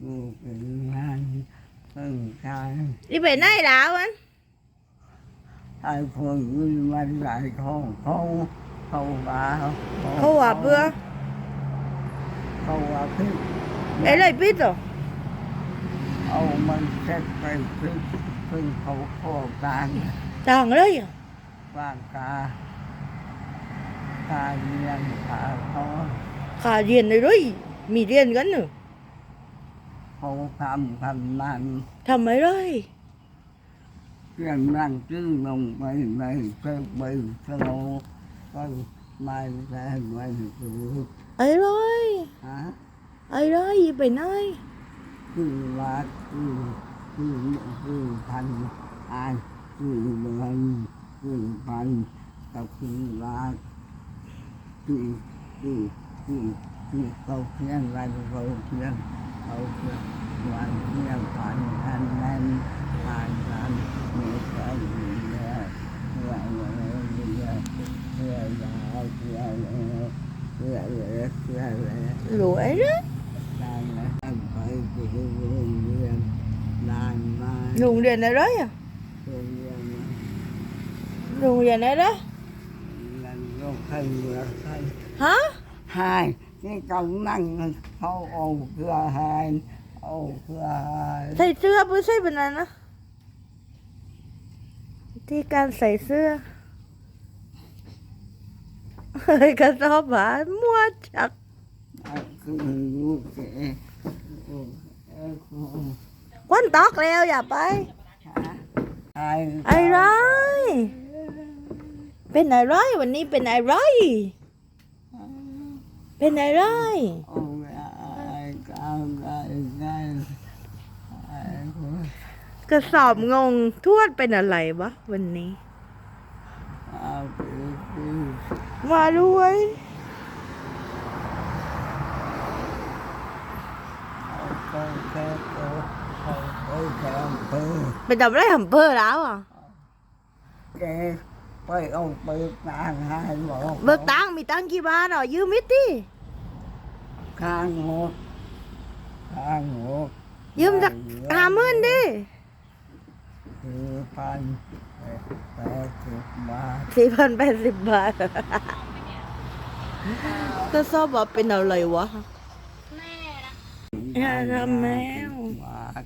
กูเป็นงานเพิ่งใช้ đi về nay đạo anh ไอ้คนวิ่งมันหลเขาเขาเขาบา khâu hộp vừa เขาว่าพิษ để lấy biết rồi เอามันเช็ดไปพิษพึ่งเขาโคกลาง thằng đấy à ว่างกาตาเรียนขาเขา khả điền này đấy mì điền gắn nữa เขาทำทำมัน thầm ấy đấy เพื่อนนั่งจึ้งลงไปในเพื่อไปสโลก็ไม่ได้ไม่รู้ ấy rồi ฮะ ấy đấy đi về nay คือวัดคือคือคือพันอานคือเมืองคือพันกับคือวัดคือคือคือคือเขาเพียงวันเขาเพียงเขาเพียงวัน เพียงพันอันนั้นผ่านกันมีใจมีแย่เพื่ออะไรเพื่อเพื่อยา วเพื่ออะไรเพื่ออะไรเพื่ออะไร lũ ấy đấy นานแล้วไปไปโรงเรียนนานมาก lùng điền này đấy à โรงเรียน lùng điền này đấy นั่นก็ใครเหลือใคร hả หายนี่เขานั่งเขาเอาเกลือหายเอาเกลือหาย thầy xưa bữa xây bên này nó thì can xây xưa ơi cái đó bà mua chặt คือลูกแกเออ quán tóc leo dạ bay หาย ai rồi bên này rồi bên นี้เป็น เป็นอะไรกระสอบงงทวดเป็นอะไรวะวันนี้มาด้วยเป็นตับไรหัมเบอแล้วอะ ไปเอาไปตางให้บอกเบิกตังค์มีตังค์กี่บาทอะยืมมิดดิข้างหกข้างหกยืมสักห้าหมื่นดิคือพันแปดสิบบาทสี่พันแปดสิบบาทก็ชอบบอกเป็นอะไรวะแม่ทำแมวบาท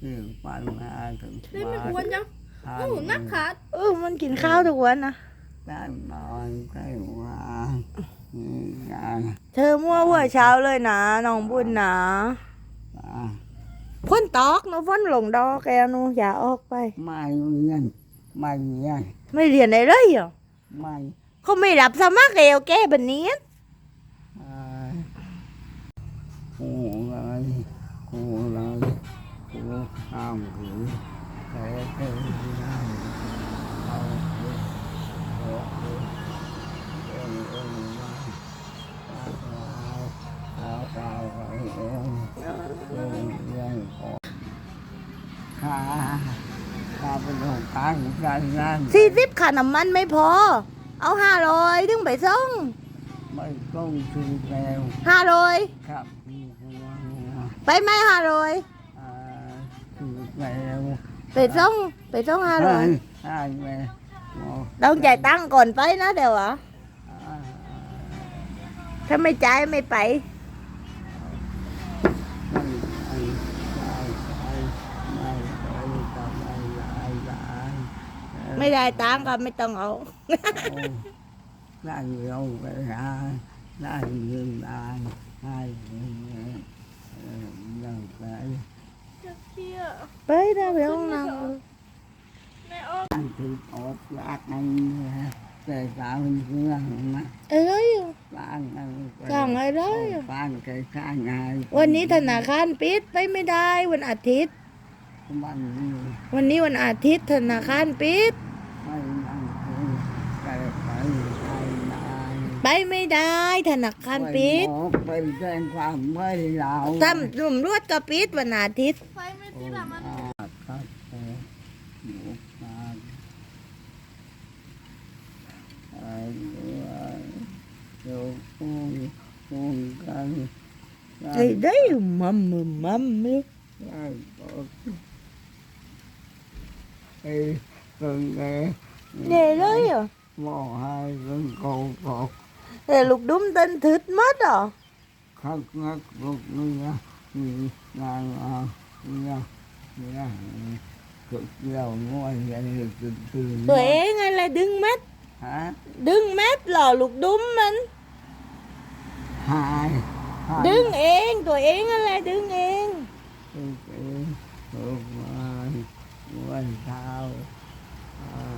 คือปัญหาถึงนี่มันบาอ้วนทจัง ทาโอ้นักขาเออมันกินข้าวทุกวันนะด้านนอนใกล้วางนี่งานเธอมั่วหัวเช้าเลยนะน้องบุญนะตาพ่นตอกหนูพ่นหลงดอกแกหนูอย่าออกไป ไม่เรียนไม่เรียนไม่เรียนไหนเลยเหรอไม่เขาไม่รับสมัครเอวแกแบบนี้ เป็นของกลางกันนั่นสี่สิบค่าน้ำมันไม่พอ เอาห้าร้อยถึงไปส่งไม่ต้องซื้อแล้วห้าร้อยครับมีหัวหัวไปไหมห้าร้อยอ่าซื้อแล้วไปส่งไปส่งห้าร้อยใช่ไหมหมอต้องจ่ายตังค์ก่อนไปนะเดี๋ยวอะอ่าถ้าไม่จ่ายไม่ไป ไม่ไปไม่ไปไม่ไปกับไม่ลายลาย ไม่ได้ตังค์ก็ไม่ต้องเอานั่งลงไปหานั่งยืนนานให้เงินเออนั่งไปไปได้ไปห้องน้นั่งถือออกลากนั่นี่ยแต่สาวเพื่อนนะเอ้ย บ้านนั่งไปสั่งอะไรอะบ้านใกล้ข้างไงวันนี้ธนาคารปิดไปไม่ได้วันอาทิตย์บ้านนี้วันนี้วันอาทิตย์ธนาคารปิด ไม่นั่งคุยแต่ไปไปนาน ไปไม่ได้ธนาคารปิดไปหมอไปแจ้งความไม่เราทำตำรวจก็ปิดวันอาทิตย์โอ้ครับเออหมูปลาเอ่อเดี๋ยวพูดพูดกันไอ้ได้มัมมัมมัมเลยได้ก็ไอ้คนแก่ Nè đấy à มองให้คนโกกอก Nè lục đúng tên thịt mất à khóc ngất lục nha là nha nha cực đầu ngồi vậy từ từ tuệ ngay là đứng mắt hả đứng mắt là lục đúm mình hai đứng yên tụi yên là đứng yên Hãy subscribe cho kênh Ghiền Mì Gõ Để không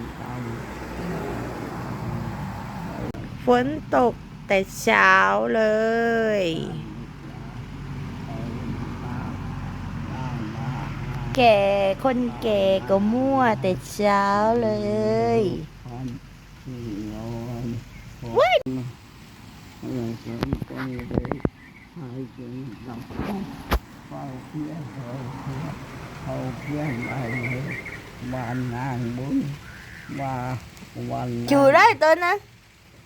bỏ lỡ những video hấp dẫn ฝนตกแต่เช้าเลย แก่คนแก่ก็มั่วแต่เช้าเลย What? Rồi sẽ con đi hai chuyện đọc vào phía rồi hầu phía này ba ngàn bốn ba ba ชื่อได้ tên นะ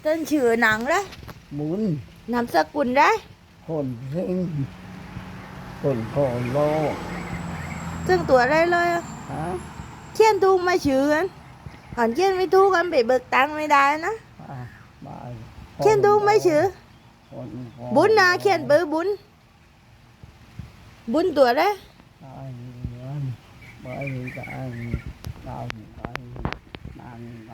tên ชื่อหนังได้ bốn นามสกุลได้คน sinh คนโคโลซึ่งตัวได้เลยอะฮะเขียนถูกไหมาชื่อกันอ่านเขียนไม่ถูกกันไปเบิกตังค์ไม่ได้นะ ba ba เขียนถูกไหม่ชื่อคนโคบุญนะเขียนเบอร์บุญ บุญตัวได้ตายเงินไปตา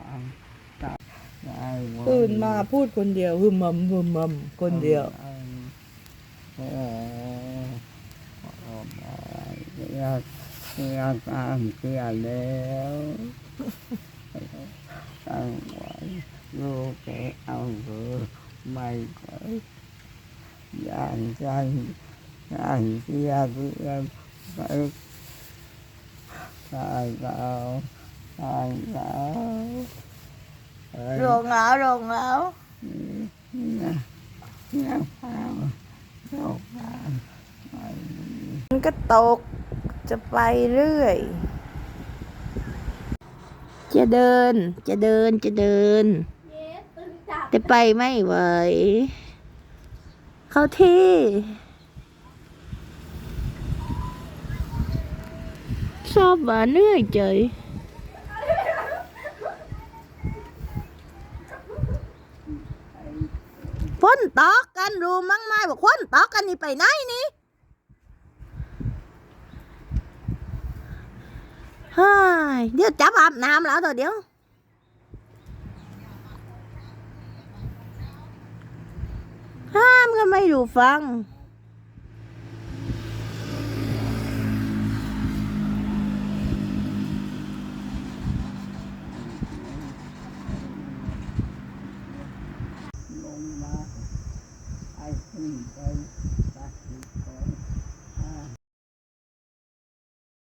ตายตื่นมาพูดคนเดียวฮึมมัมฮึมมัมคนเดียวเออเกียร์เกียร์ตามเกียร์แล้วตั้งไว้ลูกแกเอาเถอะไม่ก็ย่างใจย่างเกียร์เกียร์ไปตายแล้วตายแล้ว เอ้ยโรงแล้วโรงแล้วนะนะพาวโลกพาวมันก็ตกจะไปเรื่อย จะเดิน จะเดินจะเดินแต่ไปไม่ไหว เข้าที่ชอบว่าเหนื่อยใจ ตอกกันรู้มั้งไหมบอกคนตอกกันนี่ไปไหนนี่ฮ้ยเดี๋ยวจับอาบน้ำแล้วตัวเดียวห้ามก็ไม่ดูฟัง